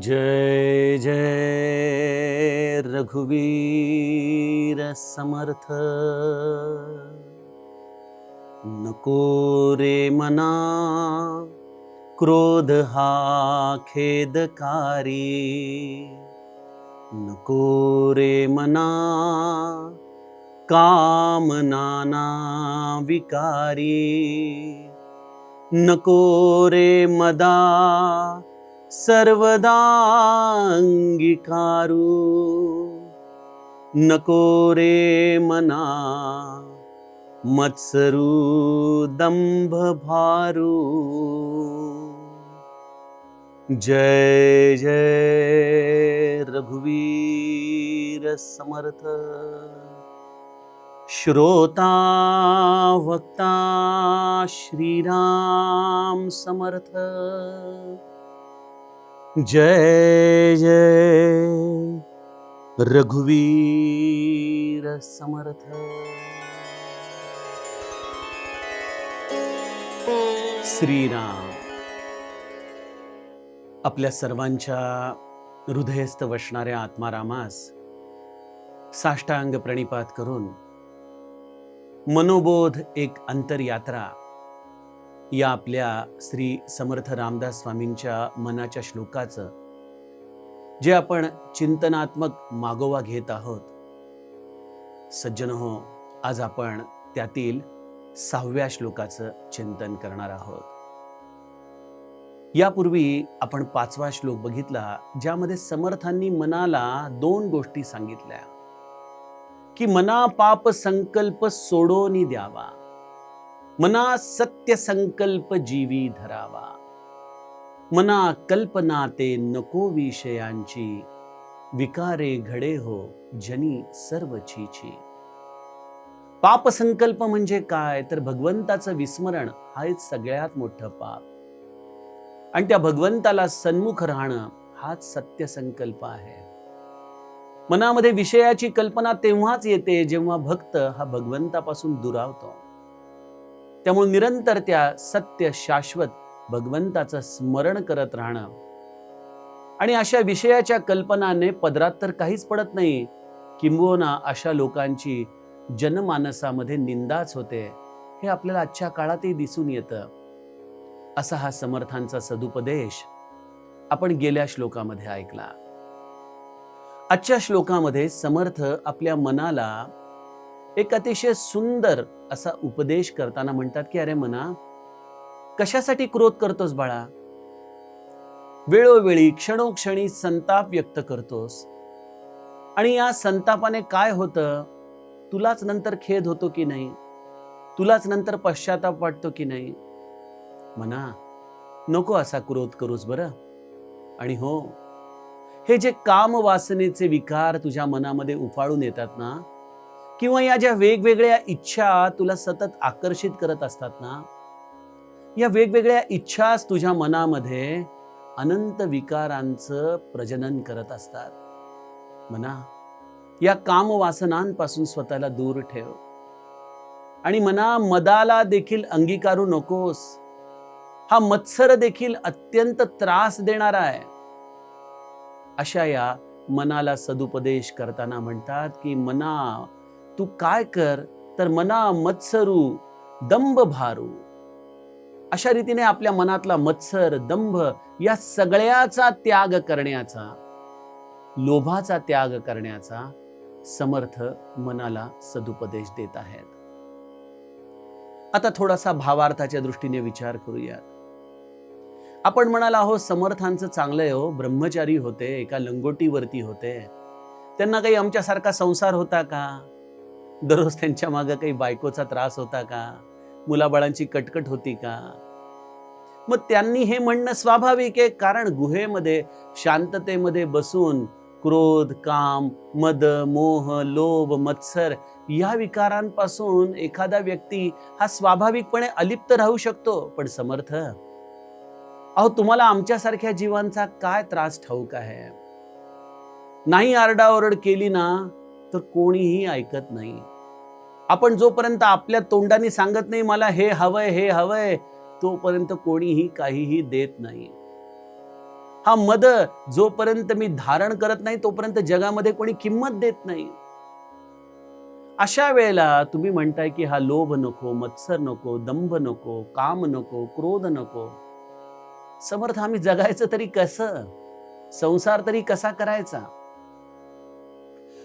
जय जय रघुवीर समर्थ। नको रे मना क्रोध हा खेदकारी। नको रे मना कामनाना विकारी। नको रे मदा सर्वदा अंगीकारू नको रे मना मत्सरू दंभ भारू जय जय रघुवीर समर्थ। श्रोता वक्ता श्रीराम समर्थ। जय जय। रघुवीर समर्थ। श्रीराम। आपल्या सर्वांच्या हृदयस्थ वसणाऱ्या आत्मारामास साष्टांग प्रणिपात करून मनोबोध एक अंतरयात्रा या आपल्या श्री समर्थ रामदास स्वामींच्या मनाच्या श्लोकाचं जे आपण चिंतनात्मक मागोवा घेत आहोत. सज्जन हो आज आपण त्यातील सहाव्या श्लोकाचं चिंतन करणार आहोत. यापूर्वी आपण पाचवा श्लोक बघितला ज्यामध्ये समर्थांनी मनाला दोन गोष्टी सांगितल्या. की मना पाप संकल्प सोडोनी द्यावा. मना सत्य संकल्प जीवी धरावा. मना कल्पना ते नको विषयांची. विकारे घडे हो जनी सर्व पाप संकल्प म्हणजे काय? तर भगवंताचं विस्मरण हा एक सगळ्यात मोठं पाप. आणि त्या भगवंताला सन्मुख राहणं हाच सत्य संकल्प आहे. मनामध्ये विषयाची कल्पना तेव्हाच येते जेव्हा भक्त हा भगवंतापासून दुरावतो. त्यामुळे निरंतर त्या सत्य शाश्वत भगवंताचं स्मरण करत राहणं. आणि अशा विषयाच्या कल्पनाने पदरात तर काहीच पडत नाही. किंबहुना अशा लोकांची जनमानसामध्ये निंदाच होते. हे आपल्याला आजच्या काळातही दिसून येतं. असा हा समर्थांचा सदुपदेश आपण गेल्या श्लोकामध्ये ऐकला. आजच्या श्लोकामध्ये समर्थ आपल्या मनाला एक अतिशय सुंदर असा उपदेश करताना म्हणतात की अरे मना कशासाठी क्रोध करतोस बाळा? वेळोवेळी क्षणोक्षणी संताप व्यक्त करतोस. आणि या संतापाने काय होतं? तुलाच नंतर खेद होतो की नाही? तुलाच नंतर पश्चाताप वाटतो की नाही? म्हणा नको असा क्रोध करूस बरं. आणि हो हे जे काम वासनेचे विकार तुझ्या मनामध्ये उफाळून येतात ना किंवा या ज्या वेगवेगळ्या इच्छा तुला सतत आकर्षित करत असतात ना या वेगवेगळ्या इच्छाच तुझ्या मनामध्ये अनंत विकारांचं प्रजनन करत असतात. म्हणा या कामवासनांपासून स्वतःला दूर ठेव. आणि मना मदाला देखील अंगीकारू नकोस. हा मत्सर देखील अत्यंत त्रास देणारा आहे. अशा या मनाला सदुपदेश करताना म्हणतात की मना तू काय कर तर मना मत्सरू दंभ भारू. अशा रीतीने आपल्या मनातला मत्सर दंभ या सगळ्याचा त्याग करण्याचा लोभाचा त्याग करण्याचा समर्थ मनाला सदुपदेश देत आहेत. आता थोडासा भावार्थाच्या दृष्टीने विचार करूयात. आपण म्हणाला हो समर्थांचं चांगलं आहे हो. ब्रह्मचारी होते एका लंगोटीवरती होते. त्यांना काही आमच्यासारखा संसार होता का? दररोज त्यांच्या मागं काही बायकोचा त्रास होता का? मुलाबाळांची कटकट होती का? मग त्यांनी हे म्हणणं स्वाभाविक आहे कारण गुहेमध्ये शांततेमध्ये बसून क्रोध काम मद मोह लोभ मत्सर या विकारांपासून एखादा व्यक्ती हा स्वाभाविकपणे अलिप्त राहू शकतो. पण समर्थ अहो तुम्हाला आमच्यासारख्या जीवांचा काय त्रास ठाऊक आहे? नाही आरडाओरड केली ना तर कोणीही ऐकत नाही. आपण जोपर्यंत आपल्या तोंडाने सांगत नाही मला हे हवंय हे हवंय तोपर्यंत कोणीही काहीही देत नाही. हा मद जोपर्यंत मी धारण करत नाही तोपर्यंत जगामध्ये कोणी किंमत देत नाही. अशा वेळेला तुम्ही म्हणताय की हा लोभ नको मत्सर नको दंभ नको काम नको क्रोध नको. समर्थ आम्ही जगायचं तरी कसं? संसार तरी कसा करायचा?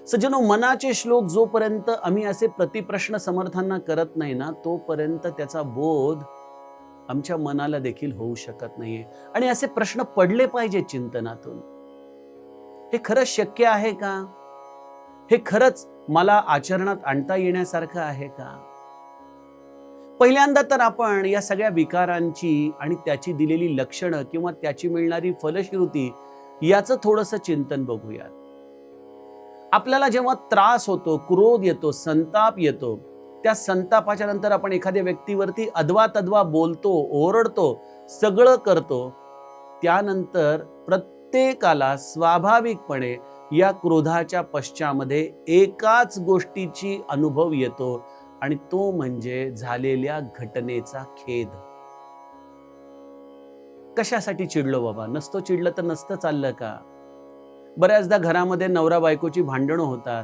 सज्जनो मनाचे श्लोक जोपर्यंत आम्ही असे प्रतिप्रश्न समर्थांना करत नाही ना तोपर्यंत त्याचा बोध आमच्या मनाला देखील होऊ शकत नाहीये. आणि असे प्रश्न पडले पाहिजे चिंतनातून. हे खरंच शक्य आहे का? हे खरंच मला आचरणात आणता येण्यासारखं आहे का? पहिल्यांदा तर आपण या सगळ्या विकारांची आणि त्याची दिलेली लक्षणं किंवा त्याची मिळणारी फलश्रुती याचं थोडंसं चिंतन बघूयात. आपल्याला जेव्हा त्रास होतो क्रोध येतो संताप येतो त्या संतापाच्या नंतर आपण एखाद्या व्यक्तीवरती अदवा तद्वा बोलतो ओरडतो सगळं करतो त्यानंतर प्रत्येकाला स्वाभाविकपणे या क्रोधाच्या पश्चामध्ये एकाच गोष्टीची अनुभव येतो आणि तो म्हणजे झालेल्या घटनेचा खेद. कशासाठी चिडलो बाबा? नसतो चिडलं तर नसतं चाललं का? बऱ्याचदा घरामध्ये नवरा बायकोची भांडणं होतात.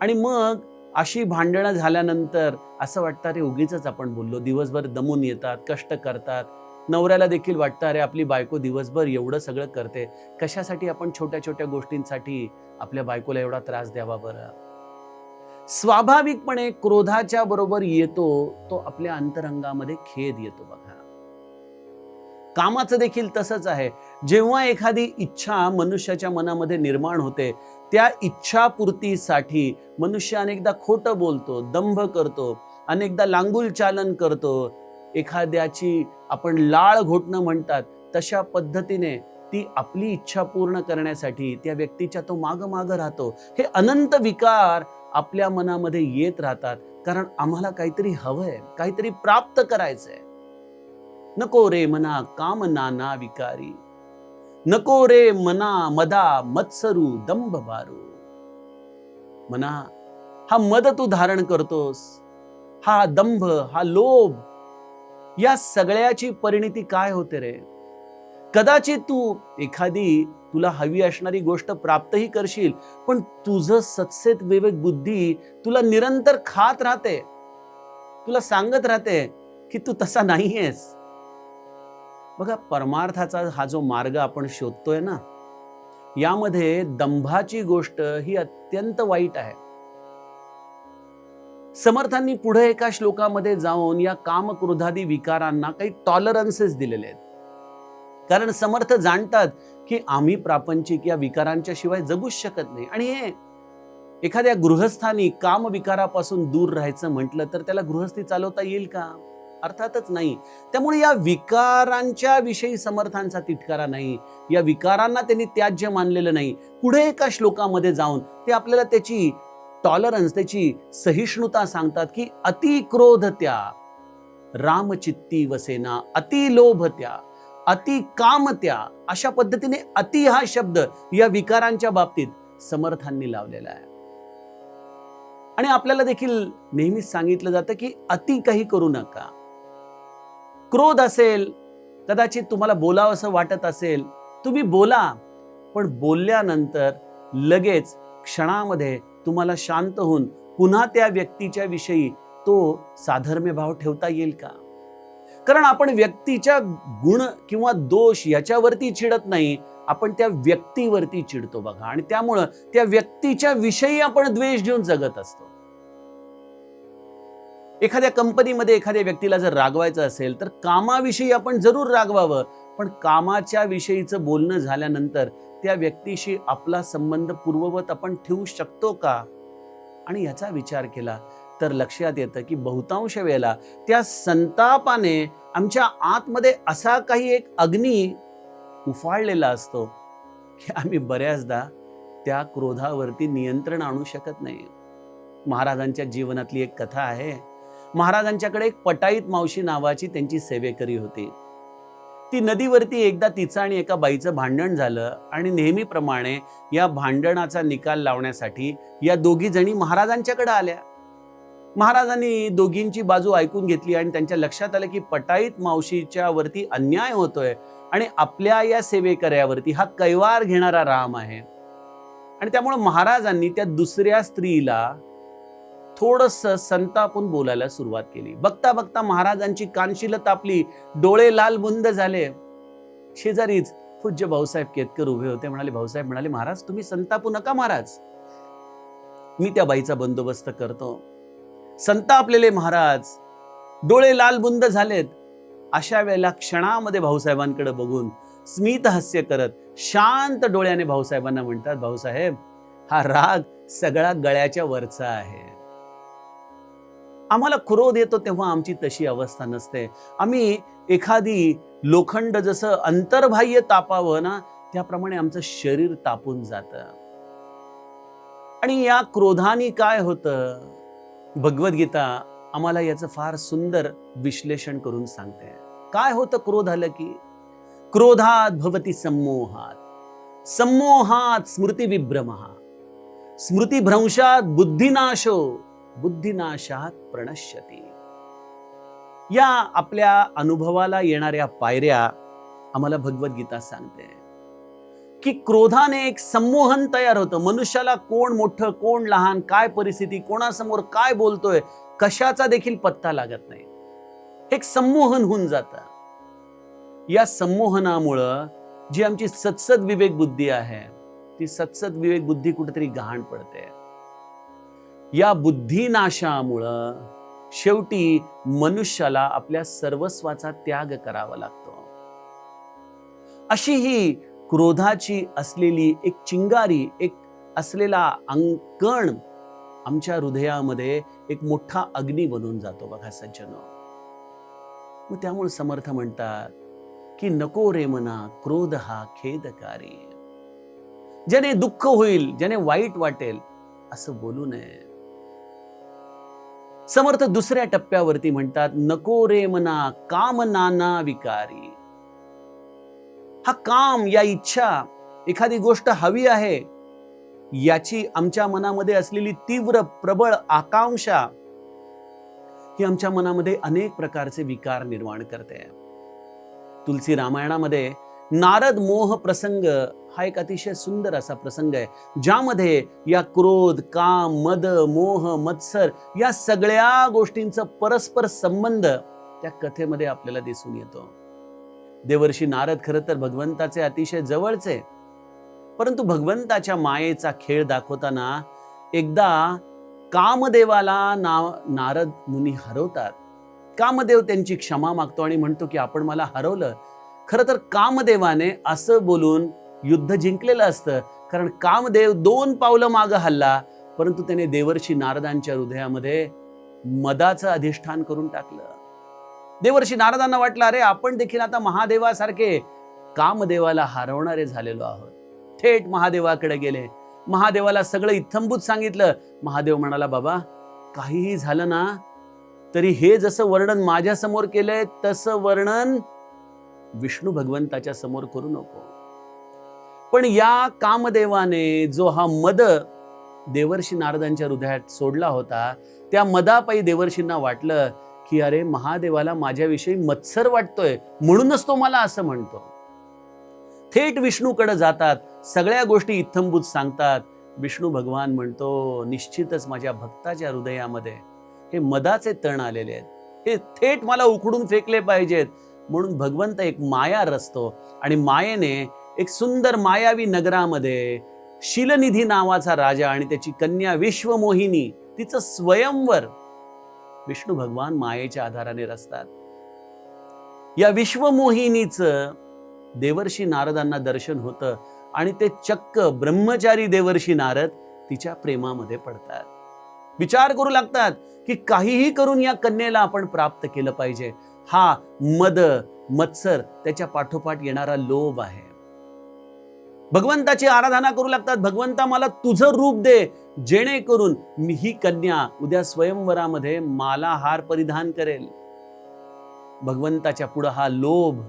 आणि मग अशी भांडणं झाल्यानंतर असं वाटतं अरे उगीच आपण बोललो. दिवसभर दमून येतात कष्ट करतात. नवऱ्याला देखील वाटतं अरे आपली बायको दिवसभर एवढं सगळं करते. कशासाठी आपण छोट्या छोट्या गोष्टींसाठी आपल्या बायकोला एवढा त्रास द्यावा बरं? स्वाभाविकपणे क्रोधाच्या बरोबर येतो तो आपल्या अंतरंगामध्ये खेद येतो बघा. कामाचं देखील तसंच आहे. जेव्हा एखादी इच्छा मनुष्याच्या मनामध्ये निर्माण होते त्या इच्छापूर्तीसाठी मनुष्य अनेकदा खोटं बोलतो दंभ करतो अनेकदा लांगुल चालन करतो. एखाद्याची आपण लाळ घोटणं म्हणतात तशा पद्धतीने ती आपली इच्छा पूर्ण करण्यासाठी त्या व्यक्तीच्या तो मागं मागं राहतो. हे अनंत विकार आपल्या मनामध्ये येत राहतात कारण आम्हाला काहीतरी हवंय काहीतरी प्राप्त करायचंय. नको रे मना काम नाना विकारी नको रे मना मदा मत्सरू दंभ बारू. मना हा मद तू धारण करतोस. हा दंभ हा लोभ या सगळ्याची परिणिती काय होते रे? कदाचित तू एखादी तुला हवी असणारी गोष्ट प्राप्तही करशील पण तुझं सत्सेत विवेक बुद्धी तुला निरंतर खात राहते. तुला सांगत राहते की तू तसा नाहीयेस. बघा परमार्थाचा हा जो मार्ग आपण शोधतोय ना यामध्ये दंभाची गोष्ट ही अत्यंत वाईट आहे. समर्थांनी पुढे एका श्लोकामध्ये जाऊन या कामक्रोधादी विकारांना काही टॉलरन्सेस दिलेले आहेत. कारण समर्थ जाणतात की आम्ही प्रापंचिक या विकारांच्या शिवाय जगूच शकत नाही. आणि हे एखाद्या गृहस्थानी कामविकारापासून दूर राहायचं म्हटलं तर त्याला गृहस्थी चालवता येईल का? अर्थातच नाही. त्यामुळे या विकारांच्या विषयी समर्थांचा तिटकारा नाही. या विकारांना त्यांनी त्याज्य मानलेलं नाही. पुढे एका श्लोकामध्ये जाऊन ते आपल्याला त्याची टॉलरन्स त्याची सहिष्णुता सांगतात की अति क्रोध त्या रामचित्ती वसेना अति लोभ त्या अति काम त्या अशा पद्धतीने अति हा शब्द या विकारांच्या बाबतीत समर्थांनी लावलेला आहे. आणि आपल्याला देखील नेहमीच सांगितलं जातं की अति काही करू नका. क्रोध असेल कदाचित तुम्हाला बोलावं असं वाटत असेल तुम्ही बोला. पण बोलल्यानंतर लगेच क्षणामध्ये तुम्हाला शांत होऊन पुन्हा त्या व्यक्तीच्या विषयी तो साधर्म्य भाव ठेवता येईल का? कारण आपण व्यक्तीच्या गुण किंवा दोष याच्यावरती चिडत नाही आपण त्या व्यक्तीवरती चिडतो बघा. आणि त्यामुळं त्या व्यक्तीच्या विषयी आपण द्वेष घेऊन जगत असतो. एखाद्या कंपनीमध्ये एखाद्या व्यक्तीला जर रागवायचं असेल तर कामाविषयी आपण जरूर रागवावं. पण कामाच्या विषयीचं बोलणं झाल्यानंतर त्या व्यक्तीशी आपला संबंध पूर्ववत आपण ठेवू शकतो का? आणि याचा विचार केला तर लक्षात येतं की बहुतांश वेळेला त्या संतापाने आमच्या आतमध्ये असा काही एक अग्नी उफाळलेला असतो की आम्ही बऱ्याचदा त्या क्रोधावरती नियंत्रण आणू शकत नाही. महाराजांच्या जीवनातली एक कथा आहे महाराजांच्याकडे एक पटाईत मावशी नावाची त्यांची सेवेकरी होती. ती नदीवरती एकदा तिचं आणि एका बाईचं भांडण झालं आणि नेहमीप्रमाणे या भांडणाचा निकाल लावण्यासाठी या दोघी जणी महाराजांच्याकडे आल्या. महाराजांनी दोघींची बाजू ऐकून घेतली आणि त्यांच्या लक्षात आलं की पटाईत मावशीच्या वरती अन्याय होतोय आणि आपल्या या सेवेकऱ्यावरती हा कैवार घेणारा राम आहे. आणि त्यामुळे महाराजांनी त्या दुसऱ्या स्त्रीला थोडस संतापून बोलायला सुरुवात केली. बघता बघता महाराजांची कानशिल तापली डोळे लाल बुंद झाले. शेजारीच पूज्य भाऊसाहेब केतकर उभे होते. म्हणाले भाऊसाहेब म्हणाले महाराज तुम्ही संतापू नका महाराज. मी त्या बाईचा बंदोबस्त करतो. संतापलेले महाराज डोळे लाल बुंद झालेत. अशा वेळेला क्षणामध्ये भाऊसाहेबांकडे बघून स्मित हास्य करत शांत डोळ्याने भाऊसाहेबांना म्हणतात भाऊसाहेब हा राग सगळा गळ्याच्या वरचा आहे. आम्हाला क्रोध येतो तेव्हा आमची तशी अवस्था नसते. आम्ही एखादी लोखंड जसं अंतर्बाह्य तापावं ना त्याप्रमाणे आमचं शरीर तापून जातं. आणि या क्रोधाने काय होतं? भगवद्गीता आम्हाला याचं फार सुंदर विश्लेषण करून सांगते. काय होतं क्रोध आलं की? क्रोधात भवती संमोहात सम्मोहात स्मृती विभ्रमहा स्मृतीभ्रंशात बुद्धिनाशो. बुद्धिनाशात प्रणश्यती. या आपल्या अनुभवाला येणाऱ्या पायऱ्या आम्हाला भगवद्गीता सांगते. की क्रोधाने एक संमोहन तयार होतं. मनुष्याला कोण मोठं कोण लहान काय परिस्थिती कोणासमोर काय बोलतोय कशाचा देखील पत्ता लागत नाही. एक संमोहन होऊन जातं. या संमोहनामुळं जी आमची सत्सद विवेक बुद्धी आहे ती सत्सद विवेक बुद्धी कुठेतरी गहाण पडते. या बुद्धिनाशामुळं शेवटी मनुष्याला आपल्या सर्वस्वाचा त्याग करावा लागतो. अशी ही क्रोधाची असलेली एक चिंगारी एक असलेला अंकण आमच्या हृदयामध्ये एक मोठा अग्नी बनून जातो बघा सज्जन. मग त्यामुळे समर्थ म्हणतात की नको रे मना क्रोध हा खेदकारी. ज्याने दुःख होईल ज्याने वाईट वाटेल असं बोलू नये. समर्थ दुसऱ्या टप्प्यावरती म्हणतात नको रे मना काम नाना विकारी. हा काम या इच्छा एखादी गोष्ट हवी आहे याची आमच्या मनामध्ये असलेली तीव्र प्रबळ आकांक्षा ही आमच्या मनामध्ये अनेक प्रकारचे विकार निर्माण करते. तुलसी रामायणामध्ये नारद मोह प्रसंग हा एक अतिशय सुंदर असा प्रसंग आहे ज्यामध्ये या क्रोध काम मद मोह मत्सर या सगळ्या गोष्टींचा परस्पर संबंध त्या कथेमध्ये आपल्याला दिसून येतो. देवर्षी नारद खरं तर भगवंताचे अतिशय जवळचे परंतु भगवंताच्या मायेचा खेळ दाखवताना एकदा कामदेवाला ना नारद मुनी हरवतात. कामदेव त्यांची क्षमा मागतो आणि म्हणतो की आपण मला हरवलं खरं तर कामदेवाने असं बोलून युद्ध जिंकलेलं असतं. कारण कामदेव दोन पावलं मागं हल्ला परंतु त्याने देवर्षी नारदांच्या हृदयामध्ये मदाचं अधिष्ठान करून टाकलं. देवर्षी नारदांना वाटलं अरे आपण देखील आता महादेवासारखे कामदेवाला हरवणारे झालेलो आहोत. थेट महादेवाकडे गेले. महादेवाला सगळं इत्थंभूत सांगितलं. महादेव म्हणाला बाबा काहीही झालं ना तरी हे जसं वर्णन माझ्यासमोर केलंय तसं वर्णन विष्णू भगवंताच्या समोर करू नको. पण या कामदेवाने जो हा मद देवर्षी नारदांच्या हृदयात सोडला होता त्या मदापायी देवर्षींना वाटलं की अरे महादेवाला माझ्याविषयी मत्सर वाटतोय म्हणूनच तो मला असं म्हणतो. थेट विष्णूकडे जातात सगळ्या गोष्टी इत्थंभूत सांगतात. विष्णू भगवान म्हणतो निश्चितच माझ्या भक्ताच्या हृदयामध्ये हे मदाचे तण आलेले आहेत. हे थेट मला उकडून फेकले पाहिजेत. म्हणून भगवंत एक माया रचतो आणि मायेने एक सुंदर मायावी नगरामध्ये शिलनिधी नावाचा राजा आणि त्याची कन्या विश्वमोहिनी तिचं स्वयंवर विष्णू भगवान मायेच्या आधाराने रचतात. या विश्वमोहिनीचं देवर्षी नारदांना दर्शन होतं आणि ते चक्क ब्रह्मचारी देवर्षी नारद तिच्या प्रेमामध्ये पडतात. विचार करू लागतात की काहीही करून या कन्येला आपण प्राप्त केलं पाहिजे. हा मद मत्सर त्याच्या पाठोपाठ येणारा लोभ आहे. भगवंताची आराधना करू लागतात. भगवंता मला तुझं रूप दे जेणेकरून मी ही कन्या उद्या स्वयंवरामध्ये माला हार परिधान करेल. भगवंताच्या पुढं हा लोभ.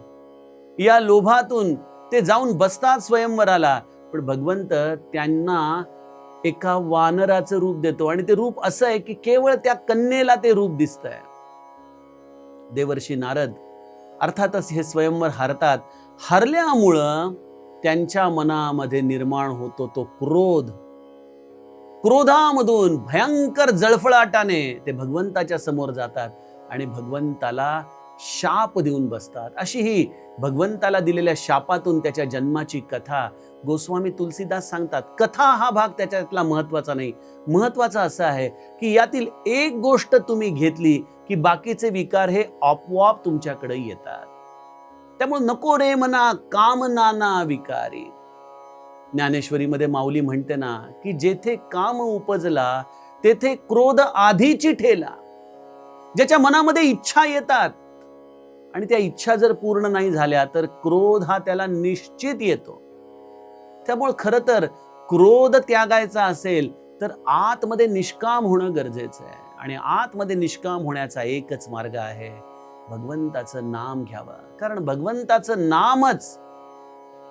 या लोभातून ते जाऊन बसतात स्वयंवराला. पण भगवंत त्यांना एका वानराचं रूप देतो. आणि ते रूप असं आहे की केवळ त्या कन्येला ते रूप दिसतंय. देवर्षी नारद अर्थातच हे स्वयंवर हरतात. हरल्यामुळं त्यांच्या मनामध्ये निर्माण होतो तो क्रोध. क्रोधामधून भयंकर जळफळाटाने ते भगवंताच्या समोर जातात. आणि भगवंताला शाप देऊन बसतात. अशी ही भगवंताला दिलेल्या शापातून त्याच्या जन्माची कथा गोस्वामी तुलसीदास सांगतात. कथा हा भाग त्याच्यातला महत्त्वाचा नाही. महत्त्वाचा असा आहे की यातील एक गोष्ट तुम्ही घेतली की बाकीचे विकार हे आपोआप तुमच्याकडे येतात. त्यामुळे नको रे मना काम नाना विकारी. ज्ञानेश्वरीमध्ये माऊली म्हणते ना की जेथे काम उपजला तेथे क्रोध आधीची ठेला. ज्याच्या मनामध्ये इच्छा येतात आणि त्या इच्छा जर पूर्ण नाही झाल्या तर क्रोध हा त्याला निश्चित येतो. त्यामुळे खरं तर क्रोध त्यागायचा असेल तर आतमध्ये निष्काम होणं गरजेचं आहे. आणि आतमध्ये निष्काम होण्याचा एकच मार्ग आहे भगवंताचं नाम घ्यावं. कारण भगवंताचं नामच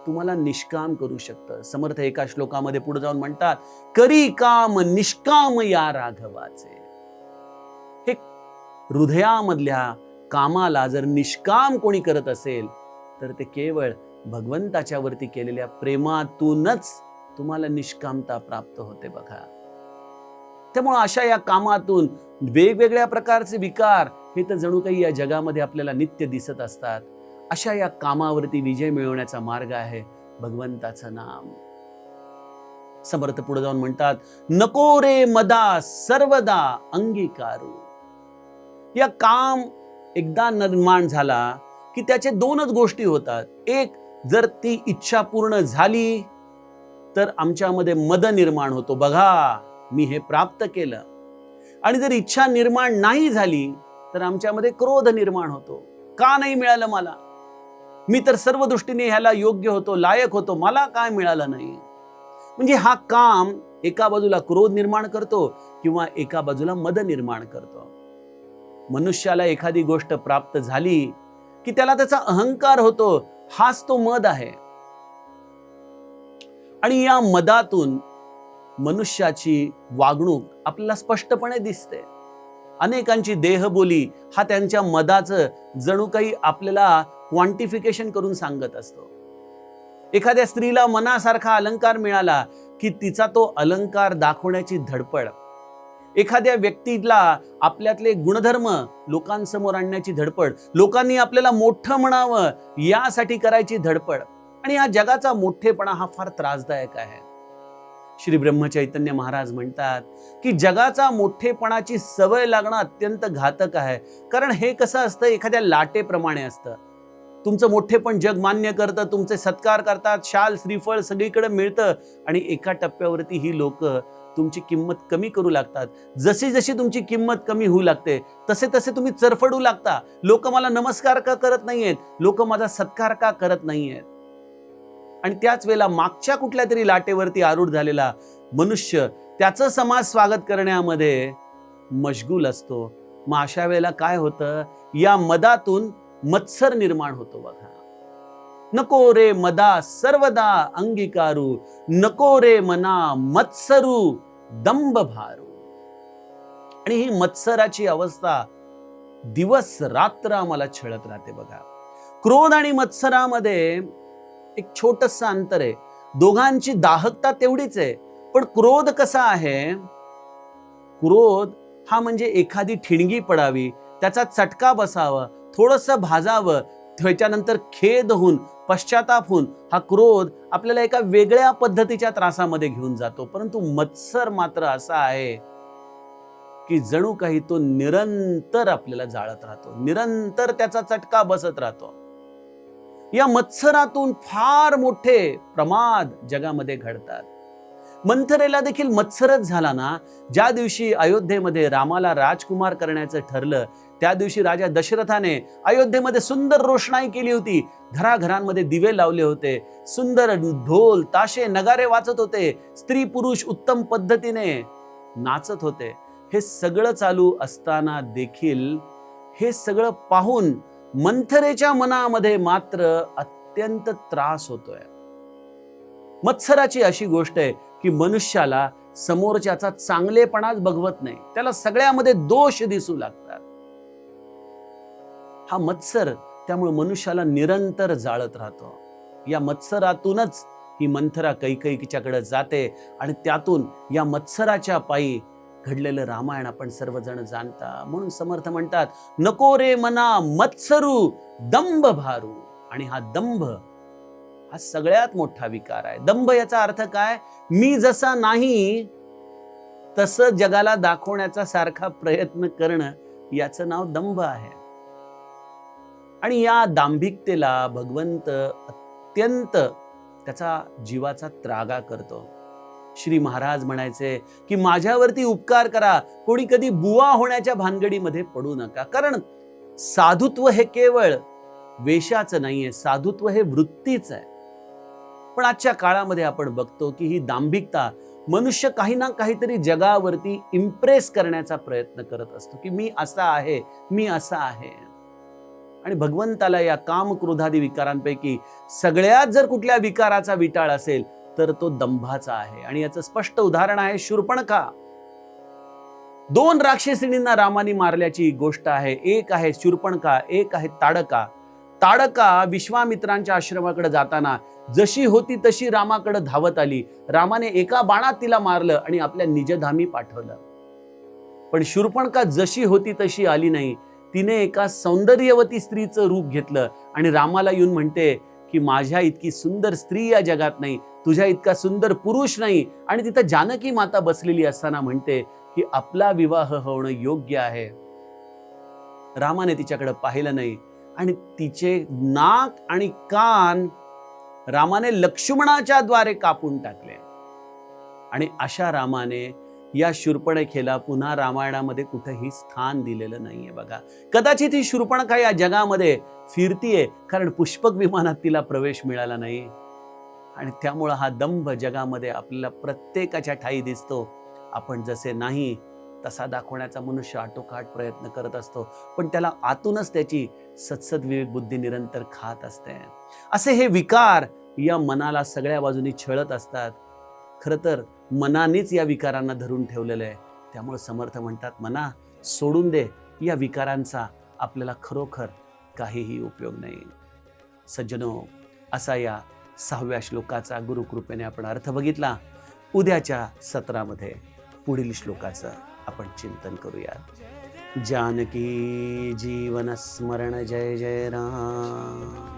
तुम्हाला निष्काम करू शकतं. समर्थ एका श्लोकामध्ये पुढे जाऊन म्हणतात करी काम निष्काम या राघवाचे. हे हृदयामधल्या कामाला जर निष्काम कोणी करत असेल तर ते केवळ भगवंताच्या वरती केलेल्या प्रेमातूनच तुम्हाला निष्कामता प्राप्त होते बघा. त्यामुळे अशा या कामातून वेगवेगळ्या प्रकारचे विकार हे तर जणू काही या जगामध्ये आपल्याला नित्य दिसत असतात. अशा या कामावरती विजय मिळवण्याचा मार्ग आहे भगवंताचं नाम. समर्थ पुढे जाऊन म्हणतात नको रे मदा सर्वदा अंगीकारू. या काम एकदा निर्माण झाला की त्याचे दोनच गोष्टी होतात. एक जर ती इच्छा पूर्ण झाली तर आमच्यामध्ये मद निर्माण होतो. बघा मी हे प्राप्त केलं. आणि जर इच्छा निर्माण नाही झाली तर आमच्यामध्ये क्रोध निर्माण होतो. का नाही मिळालं मला? मी तर सर्व दृष्टीने ह्याला योग्य होतो लायक होतो. मला काय मिळालं नाही? म्हणजे हा काम एका बाजूला क्रोध निर्माण करतो किंवा एका बाजूला मद निर्माण करतो. मनुष्याला एखादी गोष्ट प्राप्त झाली की त्याला त्याचा अहंकार होतो हाच तो मद आहे. आणि या मदातून मनुष्याची वागणूक आपल्याला स्पष्टपणे दिसते. अनेकांची देहबोली हा त्यांच्या मदाचं जणू काही आपल्याला क्वांटिफिकेशन करून सांगत असतो. एखाद्या स्त्रीला मनासारखा अलंकार मिळाला की तिचा तो अलंकार दाखवण्याची धडपड. एखाद्या व्यक्तीला आपल्यातले गुणधर्म लोकांसमोर आणण्याची धडपड लोकांनी आपल्याला मोठं म्हणावं यासाठी करायची धडपड. आणि हा जगाचा मोठेपणा हा फार त्रासदायक आहे. श्री ब्रह्मचैतन्य महाराज म्हणतात की जगाचा मोठेपणाची सवय लागणं अत्यंत घातक आहे. कारण हे कसं असतं? एखाद्या लाटेप्रमाणे असतं. तुमचं मोठेपण जग मान्य करतं तुमचे सत्कार करतात शाल श्रीफळ सगळीकडे मिळतं आणि एका टप्प्यावरती ही लोक तुमची किंमत कमी करू लागतात. जशी जशी तुमची किंमत कमी होऊ लागते तसे तसे तुम्ही चरफडू लागता. लोक मला नमस्कार का करत नाहीयेत? लोक माझा सत्कार का करत नाहीयेत? आणि त्याच वेळेला मागच्या कुठल्या तरी लाटेवरती आरूढ झालेला मनुष्य त्याचं समाज स्वागत करण्यामध्ये मशगूल असतो. मग अशा वेळेला काय होतं? या मदातून मत्सर निर्माण होतो बघा. नको रे मदा सर्वदा अंगीकारू. नको रे मना मत्सरू. दंभ भारू आणि ही मत्सराची अवस्था दिवस रात्र आम्हाला छळत राहते बघा. क्रोध आणि मत्सरामध्ये एक छोटस अंतर आहे. दोघांची दाहकता तेवढीच आहे. पण क्रोध कसा आहे? क्रोध हा म्हणजे एखादी ठिणगी पडावी त्याचा चटका बसावा थोडस भाजावं त्याच्यानंतर खेद होऊन पश्चाताप होऊन हा क्रोध आपल्याला एका वेगळ्या पद्धतीच्या त्रासामध्ये घेऊन जातो. परंतु मत्सर मात्र असा आहे की जणू काही तो निरंतर आपल्याला जाळत राहतो. निरंतर त्याचा चटका बसत राहतो. या मत्सरातून फार मोठे प्रमाद जगामध्ये घडतात. मंथरेला देखील मत्सरच झाला ना? ज्या दिवशी अयोध्येमध्ये रामाला राजकुमार करण्याचं ठरलं त्या दिवशी राजा दशरथाने अयोध्येमध्ये सुंदर रोषणाई केली होती. घराघरांमध्ये दिवे लावले होते. सुंदर ढोल ताशे नगारे वाचत होते. स्त्री पुरुष उत्तम पद्धतीने नाचत होते. हे सगळं चालू असताना देखील हे सगळं पाहून मंथरेच्या मनामध्ये मात्र अत्यंत त्रास होतोय. मत्सराची अशी गोष्ट आहे की मनुष्याला समोरच्याचा चांगलेपणाच बघवत नाही. त्याला सगळ्यामध्ये दोष दिसू लागतात. हा मत्सर त्यामुळे मनुष्याला निरंतर जाळत राहतो. या मत्सरातूनच ही मंथरा कैकैकीच्याकडे जाते आणि त्यातून या मत्सराच्या पायी घडलेलं रामायण आपण सर्वजण जाणता. म्हणून समर्थ म्हणतात नको रे मना मत्सरू दंभ भारू. आणि हा दंभ हा सगळ्यात मोठा विकार आहे. दंभ याचा अर्थ काय? मी जसा नाही तसं जगाला दाखवण्याचा सारखा प्रयत्न करणं याचं नाव दंभ आहे. आणि या दांभिकतेला भगवंत अत्यंत त्याचा जीवाचा त्रागा करतो. श्री महाराज म्हणायचे की माझ्यावरती उपकार करा. कोणी कधी बुवा होण्याच्या भानगडीमध्ये पडू नका. कारण साधुत्व हे केवळ वेशाचं नाहीये. साधुत्व हे वृत्तीच आहे. पण आजच्या काळामध्ये आपण बघतो की ही दांभिकता मनुष्य काही ना काहीतरी जगावरती इम्प्रेस करण्याचा प्रयत्न करत असतो की मी असा आहे मी असा आहे. आणि भगवंताला या काम क्रोधादी विकारांपैकी सगळ्यात जर कुठल्या विकाराचा विटाळ असेल तर तो दंभाचा आहे. आणि याचं स्पष्ट उदाहरण आहे शूर्पणखा. दोन राक्षसिणींना रामाने मारल्याची गोष्ट आहे. एक आहे शूर्पणखा एक आहे ताडका. ताडका विश्वामित्रांच्या आश्रमाकडे जाताना जशी होती तशी रामाकडे धावत आली. रामाने एका बाणात तिला मारलं आणि आपल्या निजधामी पाठवलं. पण शूर्पणका जशी होती तशी आली नाही. तिने एका सौंदर्यवती स्त्रीचं रूप घेतलं. आणि रामाला येऊन म्हणते की माझ्या इतकी सुंदर स्त्री या जगात नाही. तुझ्या इतका सुंदर पुरुष नाही. आणि तिथं जानकी माता बसलेली असताना म्हणते की आपला विवाह होणं योग्य आहे. रामाने तिच्याकडे पाहिलं नाही. आणि तिचे नाक आणि कान रामाने लक्ष्मणाच्या द्वारे कापून टाकले. आणि अशा रामाने या शूर्पणखेला पुन्हा रामायणामध्ये कुठेही स्थान दिलेलं नाहीये बघा. कदाचित ही शूर्पणखा या जगामध्ये फिरतीये कारण पुष्पक विमानात तिला प्रवेश मिळाला नाही. आणि त्यामुळं हा दंभ जगामध्ये आपल्याला प्रत्येकाच्या ठाई दिसतो. आपण जसे नाही तसा दाखवण्याचा मनुष्य आटोकाट प्रयत्न करत असतो. पण त्याला आतूनच त्याची सत्सद विवेक बुद्धी निरंतर खात असते. असे हे विकार या मनाला सगळ्या बाजूनी छळत असतात. खरं तर मनानेच या विकारांना धरून ठेवलेलं आहे. त्यामुळे समर्थ म्हणतात मना सोडून दे या विकारांचा आपल्याला खरोखर काहीही उपयोग नाही. सज्जनो असा या सहाव्या श्लोकाचा गुरुकृपेने आपण अर्थ बघितला. उद्याच्या सत्रामध्ये पुढील श्लोकाचं आपण चिंतन करूया जानकी जीवन स्मरण जय जय राम.